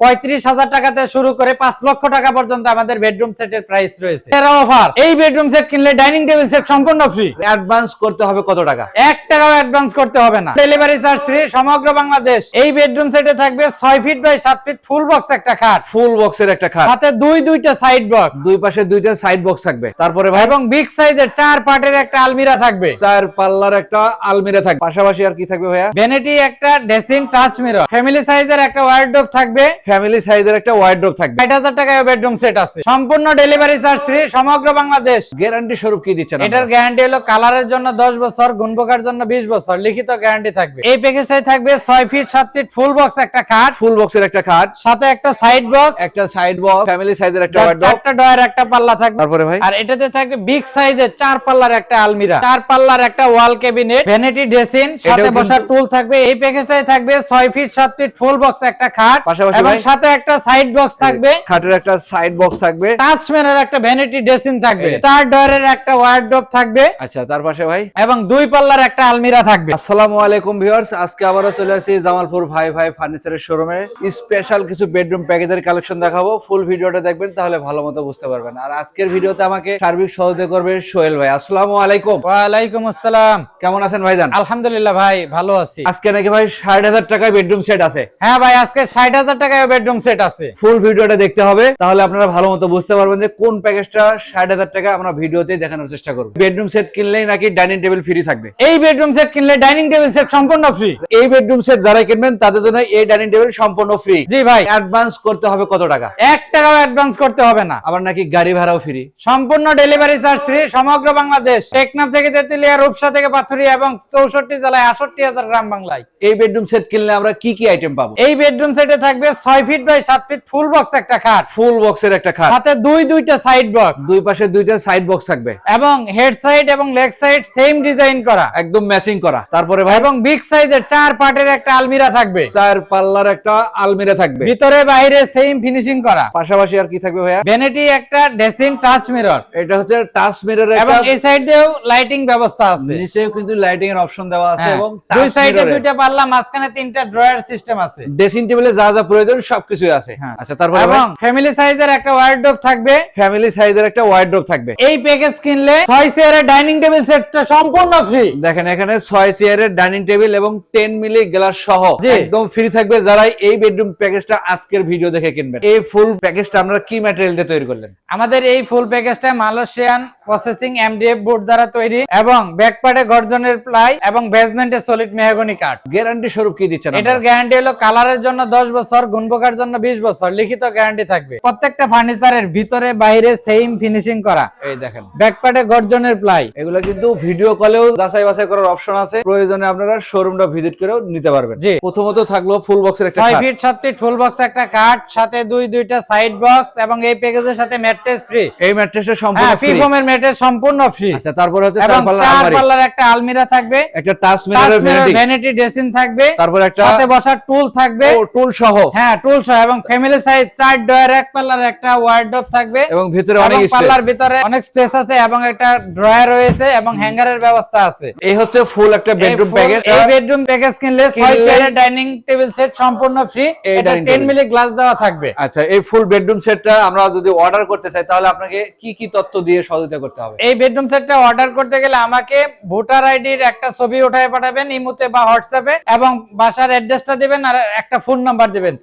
পঁয়ত্রিশ হাজার টাকাতে শুরু করে পাঁচ লক্ষ টাকা পর্যন্ত আমাদের বেডরুম সেটের প্রাইস রয়েছে। এরা অফার এই বেডরুম সেট কিনলে ডাইনিং টেবিল সেট সম্পূর্ণ ফ্রি অ্যাডভান্স করতে হবে কত টাকা? এক টাকাও অ্যাডভান্স করতে হবে না। ডেলিভারি চার্জ ফ্রি সমগ্র বাংলাদেশ। এই বেডরুম সেটে থাকবে ছয় ফিট বাই সাত ফিট ফুল বক্স একটা খাট। ফুল বক্সের একটা খাট। সাথে দুই দুইটা সাইড বক্স দুই পাশে দুইটা সাইড বক্স থাকবে। তারপরে ভাই এবং বিগ সাইজের চার পার্টের একটা আলমিরা থাকবে। চার পাল্লার একটা আলমিরা থাকবে। পাশাপাশি আর কি থাকবে ভাইয়া? ভ্যানিটি একটা ড্রেসিং টাচ মিরর ফ্যামিলি সাইজের একটা ওয়ার্ডরোব থাকবে। ফ্যামিলি সাইজের একটা ওয়াইড্রোপ থাকবে। হাজার টাকায় বেডরুম সেট আছে। সম্পূর্ণ ডেলিভারি চার্জ ফ্রি সমগ্র বাংলাদেশ। গ্যারান্টি স্বরূপ কি দিচ্ছেন এটার গ্যারান্টি হলো কালারের জন্য দশ বছর গুণপোকার জন্য বিশ বছর লিখিত গ্যারান্টি থাকবে। এই প্যাকেজটাই থাকবে ছয় ফিট সাত ফিট ফুল বক্স একটা খাট ফুল বক্সের একটা খাট সাথে একটা সাইড বক্স একটা সাইড বক্স ফ্যামিলি সাইজের একটা ওয়াইড্রোপ চারটা ডয়ার একটা পাল্লা থাকবে। তারপরে ভাই? আর এটাতে থাকবে বিগ সাইজের চার পাল্লার একটা আলমিরা। চার পাল্লার একটা ওয়াল ক্যাবিনেট ভ্যানিটি ড্রেসিং সাথে বসার টুল থাকবে। এই প্যাকেজটাই থাকবে ছয় ফিট সাত ফিট ফুল বক্স একটা খাট পাশাপাশি সাথে একটা সাইড বক্স থাকবে। খাটের একটা সাইড বক্স থাকবে। টাচ ম্যানের একটা ভ্যানিটি ড্রেসিং থাকবে। চার ডয়ারের একটা ওয়ার্ডরোব থাকবে। আচ্ছা তার পাশে ভাই? এবং দুই পাল্লার একটা আলমিরা থাকবে। আসসালামু আলাইকুম ভিউয়ার্স আজকে আবারও চলে আসছি জামালপুর ভাই ভাই ফার্নিচারের শোরুমে স্পেশাল কিছু বেডরুম প্যাকেজের কালেকশন দেখাবো। ফুল ভিডিওটা দেখবেন তাহলে ভালো মতো বুঝতে পারবেন। আর আজকের ভিডিওতে আমাকে সার্বিক সহযোগিতা করবে সোহেল ভাই। আসসালামু আলাইকুম। ওয়ালাইকুম আসসালাম। কেমন আছেন ভাইজান? আলহামদুলিল্লাহ ভাই ভালো আছি। আজকে নাকি ভাই ষাট হাজার টাকায় বেডরুম সেট আছে? হ্যাঁ ভাই আজকে ষাট হাজার টাকায় বেডরুম সেট আছে। ফুল ভিডিওটা দেখতে হবে। তাহলে আপনারা ভালো মতো বুঝতে পারবেন যে কোন প্যাকেজটা ষাট হাজার টাকা আমরা ভিডিওতে দেখানোর চেষ্টা করব। বেডরুম সেট কিনলেই নাকি ডাইনিং টেবিল ফ্রি থাকবে। এই বেডরুম সেট কিনলে ডাইনিং টেবিল সেট সম্পূর্ণ ফ্রি এই বেডরুম সেট যারা কিনবেন তাদের জন্য এই ডাইনিং টেবিল সম্পূর্ণ ফ্রি জি ভাই। অ্যাডভান্স করতে হবে কত টাকা? এক টাকাও অ্যাডভান্স করতে হবে না। আবার নাকি গাড়ি ভাড়াও ফ্রি সম্পূর্ণ ডেলিভারি চার্জ ফ্রি সমগ্র বাংলাদেশ। টেকনাফ থেকে তেতুলিয়া রূপসা থেকে পাথুরিয়া এবং চৌষট্টি জেলায় আষট্টি হাজার গ্রাম বাংলায়। এই বেডরুম সেট কিনলে আমরা কি কি আইটেম পাবো? এই বেডরুম সেটে থাকবে ছয় ফিট বাই সাত ফিট ফুল বক্স একটা খাট। ফুল বক্সের একটা খাট। সাথে দুই দুইটা সাইড বক্স দুই পাশে দুইটা সাইড বক্স থাকবে। এবং হেড সাইড এবং লেগ সাইড সেম ডিজাইন করা। একদম ম্যাচিং করা। তারপরে ভাই এবং বিগ সাইজের চার পার্টের একটা আলমিরা থাকবে। চার পাল্লার একটা আলমিরা থাকবে। ভিতরে বাইরে সেম ফিনিশিং করা। পাশাপাশি আর কি থাকবে ভাইয়া? ভ্যানিটি একটা ড্রেসিং টাচ মিরর এটা হচ্ছে টাচ মিরর এবং এই সাইড দিয়েও লাইটিং ব্যবস্থা আছে। নিচেও কিন্তু লাইটিং এর অপশন দেওয়া আছে হ্যাঁ, এবং দুই সাইডে দুইটা পাল্লা মাঝখানে তিনটা ড্রয়ার সিস্টেম আছে। ড্রেসিং টেবিলে যা যা প্রয়োজন সবকিছুই আছে। হ্যাঁ। আচ্ছা তারপরে এবং ফ্যামিলি সাইজের একটা ওয়ার্ডরোব থাকবে। ফ্যামিলি সাইজের একটা ওয়াইড্রোপ থাকবে। এই প্যাকেজ কিনলে ছয় চেয়ারের ডাইনিং টেবিল সেটটা সম্পূর্ণ ফ্রি দেখেন এখানে ছয় চেয়ারের ডাইনিং টেবিল এবং টেন মিলি গ্লাস সহ একদম ফ্রি থাকবে যারা এই বেডরুম প্যাকেজটা আজকের ভিডিও দেখে কিনবেন। এই ফুল প্যাকেজটা আমরা কি ম্যাটেরিয়াল দিয়ে তৈরি করলেন? আমাদের এই ফুল প্যাকেজটা মালয়েশিয়ান প্রসেসিং এমডিএফ বোর্ড দ্বারা তৈরি এবং ব্যাকপার্টে গর্জনের প্লাই এবং বেসমেন্টে সলিড মেহগনি কাঠ। গ্যারান্টি স্বরূপ কি দিচ্ছেন এটার গ্যারান্টি হলো কালারের জন্য দশ বছর গুণপোকার জন্য বিশ বছর লিখিত গ্যারান্টি থাকবে। প্রত্যেকটা ফার্নিচারের ভিতরে বাইরে সেম ফিনিশিং করা। এই দেখেন। ব্যাকপার্টে গর্জনের প্লাই। এগুলো কিন্তু ভিডিও কলেও যাচাই বাছাই করার অপশন আছে। প্রয়োজনে আপনারা শোরুমটা ভিজিট করেও নিতে পারবেন। জি। প্রথমত থাকল ফুল বক্সের একটা ছয় ফিট সাত ফিট ফুল বক্স একটা কাঠ সাথে দুই দুইটা সাইড বক্স এবং এই প্যাকেজের সাথে ম্যাট্রেস ফ্রি এই ম্যাট্রেসটা সম্পূর্ণ হ্যাঁ ফ্রি ফিফোমের ম্যাট্রেস সম্পূর্ণ ফ্রি আচ্ছা তারপরে হচ্ছে চার পাল্লা চার পাল্লার একটা আলমিরা থাকবে। একটা টাচ ভ্যানিটি ভ্যানিটি ড্রেসিং থাকবে। তারপর একটা সাথে বসার টুল থাকবে। ও টুল সহ। হ্যাঁ টুল সহ এবং ফ্যামিলি সাইজ চার ডয়ার এক পাল্লার একটা ওয়ার্ডরোব থাকবে। এবং ভিতরে অনেক পাল্লার ভিতরে অনেক স্পেস আছে এবং একটা ড্রয়ার রয়েছে এবং হ্যাঙ্গারের ব্যবস্থা আছে। এই হচ্ছে ফুল একটা বেডরুম প্যাকেজ এই বেডরুম প্যাকেজ কিনলে চেয়ারের ডাইনিং টেবিল সেট সম্পূর্ণ ফ্রি এটা 10 মিলি গ্লাস দেওয়া থাকবে। আচ্ছা এই ফুল বেডরুম সেটটা আমরা যদি অর্ডার করতে চাই তাহলে আপনাকে কি কি তথ্য দিয়ে সহযোগিতা করতে হবে? এই বেডরুম সেটটা অর্ডার করতে গেলে আমাকে ভোটার আইডির একটা ছবি উঠায় পাঠাবেন ইমুতে বা হোয়াটসঅ্যাপে এবং বাসার অ্যাড্রেসটা দিবেন আর একটা ফোন নাম্বার দিবেন।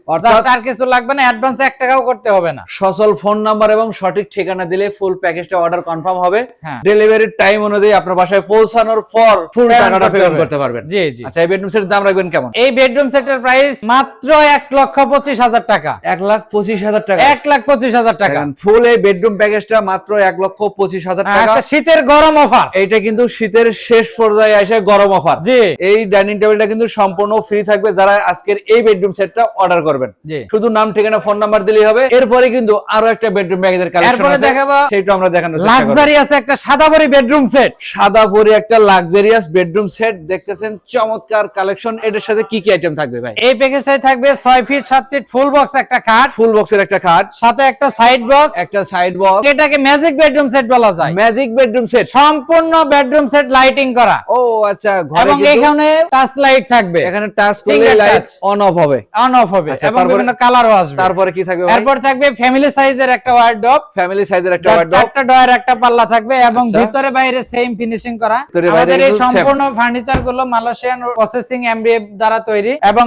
আর কিছু লাগবে না অ্যাডভান্স এক টাকাও করতে হবে না। সচল ফোন নাম্বার এবং সঠিক ঠিকানা দিলে ফুল প্যাকেজটা অর্ডার কনফার্ম হবে। হ্যাঁ। ডেলিভারির টাইম অনুযায়ী আপনার বাসায় পৌঁছানোর পর ফুল টাকাটা করতে পেমেন্ট করতে পারবেন। জি জি। আচ্ছা এই বেডরুম সেটের দাম রাখবেন কেমন? এই বেডরুম সেটের প্রাইস মাত্র এক লক্ষ পঁচিশ হাজার টাকা। লাখ পঁচিশ হাজার টাকা। লাখ পঁচিশ হাজার টাকা। ফুল এই বেডরুম প্যাকেজটা মাত্র লক্ষ পঁচিশ হাজার টাকা। আচ্ছা শীতের গরম অফার এইটা কিন্তু শীতের শেষ পর্যায়ে এসে গরম অফার জি। এই ডাইনিং টেবিলটা কিন্তু সম্পূর্ণ ফ্রি থাকবে যারা আজকের এই বেডরুম সেটটা অর্ডার করবেন। শুধু নাম ঠিকানা ফোন নাম্বার দিলেই হবে। এরপরে কিন্তু আরও একটা বেডরুম প্যাকেজের কালেকশন আছে। দেখাবো সেটা আমরা দেখানোর চেষ্টা করব। লাক্সারি আছে একটা সাদা বড়ি বেডরুম সেট সাদা পরে একটা লাক্সারিয়াস বেডরুম সেট দেখতেছেন চমৎকার কালেকশন এটার সাথে কি কি আইটেম থাকবে ভাই? এই প্যাকেজটাই থাকবে ছয় ফিট সাত ফিট ফুল বক্স একটা খাট। ফুল বক্সের একটা খাট। সাথে একটা সাইড বক্স একটা সাইড বক্স এটাকে ম্যাজিক বেডরুম সেট বলা যায়। ম্যাজিক বেডরুম সেট সম্পূর্ণ বেডরুম সেট লাইটিং করা। ও আচ্ছা ঘরে এবং এখানে টাচ লাইট থাকবে। এখানে টাচ করলে লাইট অন অফ হবে। অন অফ হবে। আচ্ছা, এবং বিভিন্ন কালারও আসবে। তারপরে কি থাকবে এরপর থাকবে ফ্যামিলি সাইজের একটা ওয়ার্ডরোব ফ্যামিলি সাইজের একটা ওয়ার্ডরোব চারটা ডয়ার একটা পাল্লা থাকবে এবং আচ্ছা। ভিতরে বাইরে সেম ফিনিশিং করা। আমাদের এই সম্পূর্ণ ফার্নিচারগুলো মালয়েশিয়ান প্রসেসিং এমডিএফ দ্বারা তৈরি এবং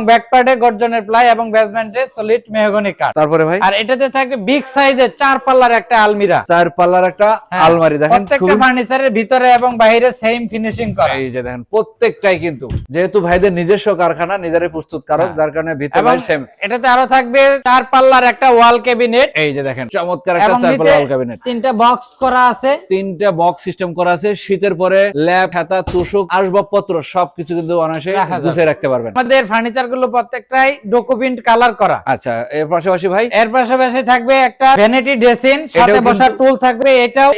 গর্জনের প্লাই এবং বেসমেন্টে সলিড মেহগনি কাঠ। তারপরে ভাই? আর এটাতে থাকবে বিগ সাইজের চার পাল্লার একটা আলমিরা। চার পাল্লার একটা হ্যাঁ, আলমারি দেখেন প্রত্যেকটা ফার্নিচারের ভিতরে এবং বাইরে সেম ফিনিশিং করা। এই যে দেখেন প্রত্যেকটাই কিন্তু। যেহেতু ভাইদের নিজস্ব কারখানা নিজেরাই প্রস্তুত কারক হ্যাঁ। যার কারণে ভিতরে সেম এটাতে আরও থাকবে চার পাল্লার একটা ওয়াল ক্যাবিনেট। এই যে দেখেন চমৎকার একটা চার নিচে পাল্লা ক্যাবিনেট তিনটা বক্স করা আছে। তিনটা বক্স সিস্টেম করা আছে। শীতের পরে ল্যাব খাতা তুষক আসবাবপত্র সবকিছু কিন্তু অনায়াসে গুছিয়ে রাখতে পারবেন। আমাদের ফার্নিচারগুলো প্রত্যেকটাই ডকুমেন্ট কালার করা। আচ্ছা এর পাশাপাশি ভাই? এর পাশাপাশি থাকবে একটা ভ্যানিটি ড্রেসিং সাথে বসার টুল থাকবে। এটাও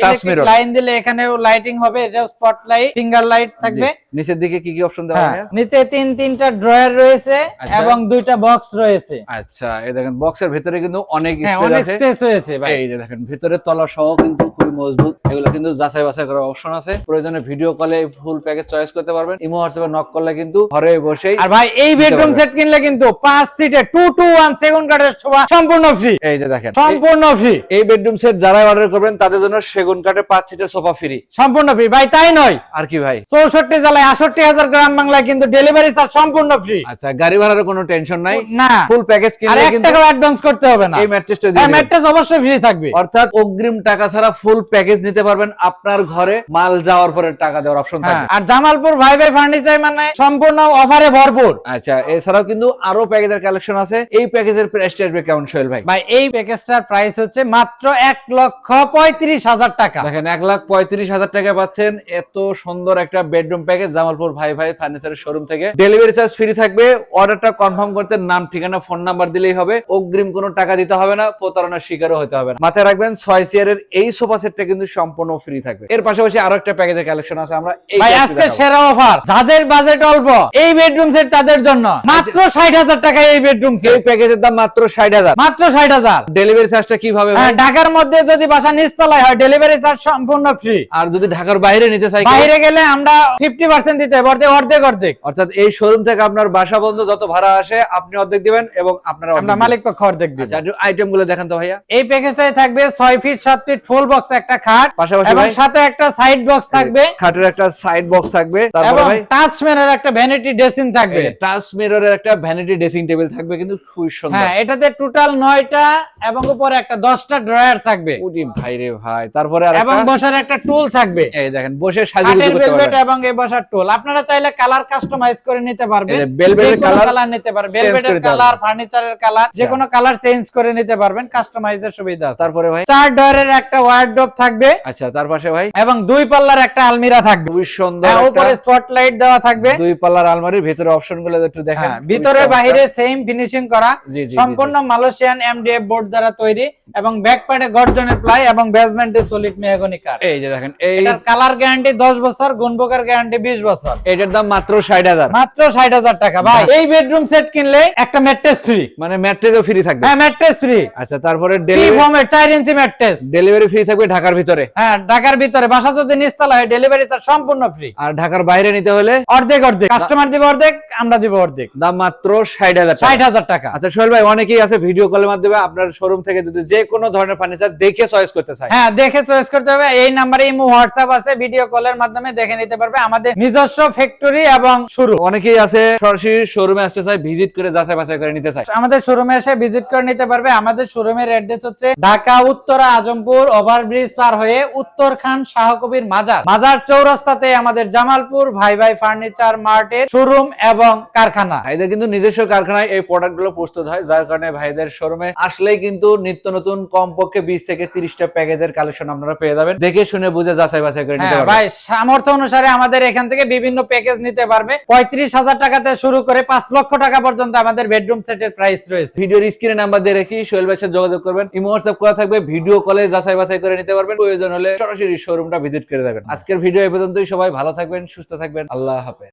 লাইন দিলে এখানেও লাইটিং হবে এটাও স্পটলাইট ফিঙ্গার লাইট থাকবে। নিচের দিকে কি কি অপশন দেওয়া হ্যাঁ, হয় নিচে তিন তিনটা ড্রয়ার রয়েছে আচ্ছা। এবং দুইটা বক্স রয়েছে। আচ্ছা এই দেখেন বক্সের ভেতরে কিন্তু অনেক হ্যাঁ স্পেস অনেক আছে। স্পেস হয়েছে ভাই। এই যে দেখেন ভেতরে তলা সহ কিন্তু মজবুত এগুলো কিন্তু যাচাই বাছাই করার অপশন আছে। প্রয়োজনে ভিডিও কলে ফুল প্যাকেজ চয়েস করতে পারবেন। ইমো হোয়াটসঅ্যাপে নক করলে কিন্তু ঘরে বসেই আর ভাই এই বেডরুম সেট কিনলে কিন্তু পাঁচ সিটে টু টু ওয়ান সেগুন কাঠের সোফা সম্পূর্ণ ফ্রি এই যে দেখেন সম্পূর্ণ ফ্রি এই বেডরুম সেট যারা অর্ডার করবেন তাদের জন্য সেগুন কাঠে পাঁচ সিটের সোফা ফ্রি সম্পূর্ণ ফ্রি ভাই তাই নয়। আর কি ভাই? চৌষট্টি জেলায় আষট্টি হাজার গ্রাম বাংলায় কিন্তু ডেলিভারি চার্জ সম্পূর্ণ ফ্রি আচ্ছা গাড়ি ভাড়ার কোনো টেনশন নাই। না। ফুল প্যাকেজ কিনলে এক কিন্তু টাকাও অ্যাডভান্স করতে হবে না। এই ম্যাট্রেসটা দিয়ে ম্যাট্রেস অবশ্যই ফ্রি থাকবে। অর্থাৎ অগ্রিম টাকা ছাড়া ফুল প্যাকেজ নিতে পারবেন আপনার ঘরে। মাল যাওয়ার পরে টাকা দেওয়ার অপশন হ্যাঁ, থাকবে। আর জামালপুর ভাই ভাই ফার্নিচার মানে সম্পূর্ণ অফারে ভরপুর। আচ্ছা এছাড়াও কিন্তু আরও প্যাকেজের কালেকশন আছে। এই প্যাকেজের প্রাইসটা আসবে কেমন সোহেল ভাই? ভাই এই প্যাকেজটার প্রাইস হচ্ছে মাত্র এক লক্ষ পঁয়ত্রিশ হাজার টাকা। দেখেন এক লাখ পঁয়ত্রিশ হাজার টাকা পাচ্ছেন এত সুন্দর একটা বেডরুম প্যাকেজ জামালপুর ভাই ভাই ফার্নিচারের শোরুম থেকে। ডেলিভারি চার্জ ফ্রি থাকবে। অর্ডারটা কনফার্ম করতে নাম ঠিকানা ফোন নাম্বার দিলেই হবে। অগ্রিম কোনো টাকা দিতে হবে না প্রতারণার শিকারও হতে হবে না। মাথায় রাখবেন ছয় চেয়ারের এই সোফা সেটটা কিন্তু সম্পূর্ণ ফ্রি থাকবে। এর পাশাপাশি আরও একটা প্যাকেজের কালেকশন আছে আমরা ভাই আজকে সেরা অফার যাদের বাজেট অল্প এই বেডরুম সেট তাদের জন্য। মাত্র ষাট হাজার টাকায় এই বেডরুম সেট এই প্যাকেজের দাম মাত্র ষাট হাজার। মাত্র ষাট হাজার। ডেলিভারি চার্জটা কীভাবে হ্যাঁ, ঢাকার মধ্যে যদি বাসা নিচতলায় হয় ডেলিভারি চার্জ সম্পূর্ণ ফ্রি আর যদি ঢাকার বাইরে নিতে চাই বাইরে গেলে আমরা ফিফটি পার্সেন্ট দিতে হবে অর্ধেক অর্ধেক অর্থাৎ এই শোরুম থেকে আপনার বাসা বন্ধ যত ভাড়া আসে আপনি অর্ধেক দিবেন এবং আপনারা আমরা মালিক পক্ষ অর্ধেক দিব আচ্ছা আইটেমগুলো দেখেন তো ভাইয়া। এই প্যাকেজটাই থাকবে ছয় ফিট সাত ফিট ফুল বক্স একটা খাট পাশাপাশি এবং সাথে একটা সাইড বক্স থাকবে। খাটের একটা সাইড বক্স থাকবে। তারপরে ভাই টাচ ম্যানের একটা ভ্যানিটি ড্রেসিং থাকবে। টাচ মিররের একটা ভ্যানিটি ড্রেসিং টেবিল থাকবে কিন্তু খুবই সুন্দর। হ্যাঁ এটাতে টোটাল নয়টা এবং উপরে একটা দশটা ড্রয়ার থাকবে। উটি ভাই রে ভাই তারপরে আর এবং বসার একটা টুল থাকবে। এই দেখেন বসে সাজিয়ে ভেলভেট পারবেন। এবং এই বসার টুল আপনারা চাইলে কালার কাস্টমাইজ করে নিতে পারবেন। velvet এর কালার নিতে পারবেন। ভেলভেটের কালার ফার্নিচারের কালার যে। কোনো কালার চেঞ্জ করে নিতে পারবেন। কাস্টমাইজের সুবিধা আছে। তারপরে ভাই চার ডয়ারের একটা ওয়ার্ডরোব থাকবে। আচ্ছা তার পাশে ভাই? এবং দুই পাল্লার একটা আলমিরা থাকবে। খুবই সুন্দর হ্যাঁ, উপরে স্পটলাইট দেওয়া থাকবে। দুই পাল্লার আলমারির ভিতরে অপশনগুলো একটু দেখেন। হ্যাঁ ভিতরে বাইরে সেম ফিনিশিং করা। সম্পূর্ণ মালয়েশিয়ান এমডিএফ বোর্ড দ্বারা তৈরি। এবং ব্যাক পার্টে গর্জনের প্লাই এবং বেসমেন্টে সলিড মেহগনি কাঠ। এই যে দেখেন এই এটার কালার গ্যারান্টি 10 বছর গুণপোকার গ্যারান্টি 20 বছর। এটার দাম মাত্র ষাট হাজার। মাত্র 60000 টাকা। ভাই এই বেডরুম সেট কিনলে একটা ম্যাট্রেস ফ্রি মানে ম্যাট্রেসও ফ্রি থাকবে। হ্যাঁ ম্যাট্রেস ফ্রি আচ্ছা তারপরে ডেলিভারি ফর্মের 4 ইঞ্চি ম্যাট্রেস ডেলিভারি ফ্রি থাকবে ঢাকার ভিতরে। হ্যাঁ ঢাকার ভিতরে। বাসা যদি নিচতলা হয় ডেলিভারি চার্জ সম্পূর্ণ ফ্রি আর ঢাকার বাইরে নিতে হলে অর্ধেক অর্ধেক। কাস্টমার দিবে অর্ধেক আমরা দিব অর্ধেক। দাম মাত্র ষাট হাজার ষাট হাজার টাকা। আচ্ছা সোহেল ভাই অনেকেই আছে ভিডিও কলের মাধ্যমে আপনার শোরুম থেকে যদি যে কোনো ধরনের ফার্নিচার দেখে চয়েস করতে চায় হ্যাঁ দেখে চয়েস করতে হবে। এই নাম্বারে ইমো হোয়াটসঅ্যাপ আছে ভিডিও কলের মাধ্যমে দেখে নিতে পারবে আমাদের নিজস্ব ফ্যাক্টরি এবং শুরু অনেকেই আছে সরাসরি শোরুমে আসতে চায় ভিজিট করে যাচাই বাছাই করে নিতে চায়। আমাদের শোরুমে এসে ভিজিট করে নিতে পারবে। আমাদের শোরুমের অ্যাড্রেস হচ্ছে ঢাকা উত্তরা আজমপুর ওভারব্রিজ পার হয়ে উত্তর খান শাহকবির মাজার। মাজার চৌরাস্তাতে আমাদের জামালপুর ভাই ভাই ফার্নিচার মার্টের শোরুম এবং কারখানা। ভাইদের কিন্তু নিজস্ব কারখানায় এই প্রোডাক্টগুলো প্রস্তুত হয় যার কারণে ভাইদের শোরুমে আসলেই কিন্তু নিত্য নতুন কমপক্ষে বিশ থেকে তিরিশটা প্যাকেজের কালেকশন আপনারা পেয়ে যাবেন। দেখে শুনে বুঝে যাচাই বাছাই করে নিতে হ্যাঁ ভাই সামর্থ্য অনুসারে আমাদের এখান থেকে বিভিন্ন প্যাকেজ নিতে পারবে। পঁয়ত্রিশ হাজার টাকাতে শুরু করে পাঁচ লক্ষ টাকা পর্যন্ত আমাদের বেডরুম সেটের প্রাইস রয়েছে। ভিডিওর স্ক্রিনে নাম্বার দিয়ে রেখেছি সোহেল ভাইয়ের সাথে যোগাযোগ করবেন। ইমো হোয়াটসঅ্যাপ করা থাকবে ভিডিও কলে যাচাই বাছাই করে নিতে পারবেন। প্রয়োজন হলে সরাসরি শোরুমটা ভিজিট করে যাবেন আজকের ভিডিও এই পর্যন্তই। সবাই ভালো থাকবেন সুস্থ থাকবেন। আল্লাহ হাফেজ।